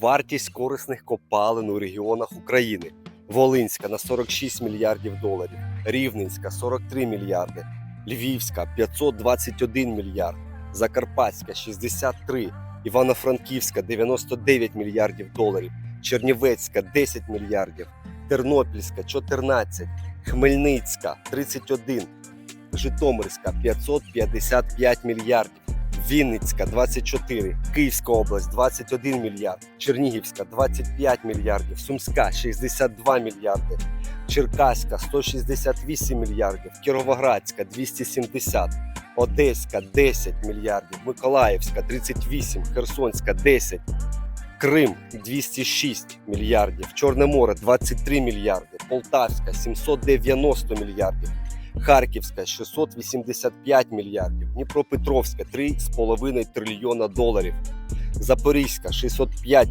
Вартість корисних копалин у регіонах України. Волинська на 46 мільярдів доларів, Рівненська 43 мільярди, Львівська 521 мільярд, Закарпатська 63, Івано-Франківська 99 мільярдів доларів, Чернівецька 10 мільярдів, Тернопільська 14, Хмельницька 31, Житомирська 555 мільярдів. Вінницька 24, Київська область 21 мільярд, Чернігівська 25 мільярдів, Сумська 62 мільярди, Черкаська 168 мільярдів, Кіровоградська 270, Одеська 10 мільярдів, Миколаївська 38, Херсонська 10, Крим 206 мільярдів, Чорне море 23 мільярди, Полтавська 790 мільярдів. Харківська 685 мільярдів, Дніпропетровська 3,5 трильйона доларів, Запорізька 605